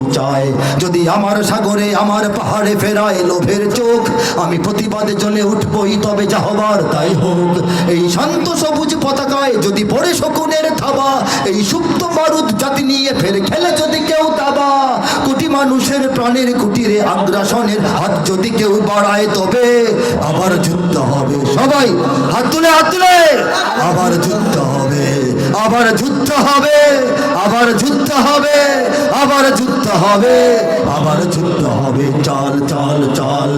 চায়। যদি আমার সাগরে আমার পাহাড়ে ফেরায় লোভের চোখ, আমি প্রতিবাদে জ্বলে উঠবই তবে যা হবার তাই হোক। এই শান্ত সবুজ পতাকায় যদি পড়ে শকুনের থাবা, এই সুপ্ত বারুদ জাতি নিয়ে ফের খেলে যদি কেউ দাবা। কোটি মানুষের প্রাণের কুটিরে আগ্রাসনের হাত যদি কেউ বাড়ায় তবে আবার যুদ্ধ হবে। সবাই, হাত তুলে হাত তুলে! আবার যুদ্ধ হবে, আবার যুদ্ধ হবে। আবার যুদ্ধ হবে, আবার যুদ্ধ হবে, আবার যুদ্ধ হবে। চল চল চল।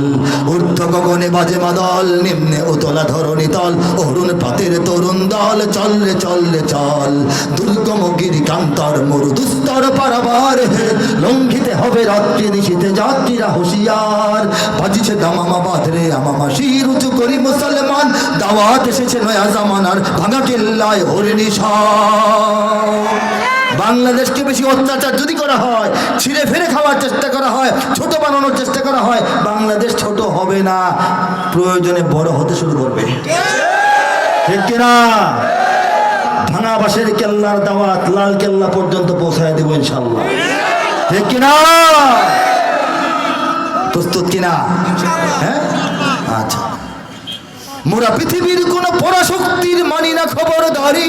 ঊর্ধ্ব গগনে বাজে মাদল, নিম্নে উতলা ধরণী তল, অরুণ পাতের তরুণ দল। চল রে চল রে, চল। দুর্গম গিরি কান্তর মরু দুস্তর পারাবার হে লঙ্ঘিতে হবে রাত্রি দিশিতে যাত্রীরা হুঁশিয়ার। বাজিছে দামামা বাঁধরে আমামা শির উঁচু করি মুসলমান। দাওয়াত এসেছে নয়া জামানার ভাঙা কেল্লায় হরিণী বাংলাদেশকে বেশি অত্যাচার যদি করা হয়, ছিঁড়ে ফিরে খাওয়ার চেষ্টা করা হয়, ছোট বানানোর চেষ্টা করা হয়, বাংলাদেশ ছোট হবে না। প্রয়োজনে বড় হতে শুরু করবে। ঠিক কিনা? ভাঙা বাসের কেল্লার দাওয়াত লাল কেল্লা পর্যন্ত পৌঁছায় দেবো ইনশাল্লাহ ঠিক কিনা? প্রস্তুত কিনা? হ্যাঁ? আচ্ছা। মোরা পৃথিবীর কোন পরাশক্তির মানি না খবরদারি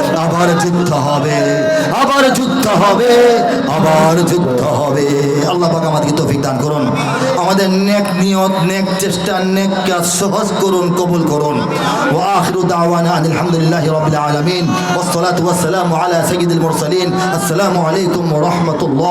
আবার যুদ্ধ হবে, আবার যুদ্ধ হবে, আবার যুদ্ধ হবে। আল্লাহ পাক আমাদেরকে তৌফিক দান করুন। আমাদের নেক নিয়ত, নেক চেষ্টা, নেক কাজ সহজ করুন, কবুল করুন। ওয়া আখিরু দাওয়ানা আলহামদুলিল্লাহি রাব্বিল আলামিন। ওয়াস সালাতু ওয়াস সালামু আলা সাইয়্যিদিল মুরসালিন। আসসালামু আলাইকুম ওয়া রাহমাতুল্লাহ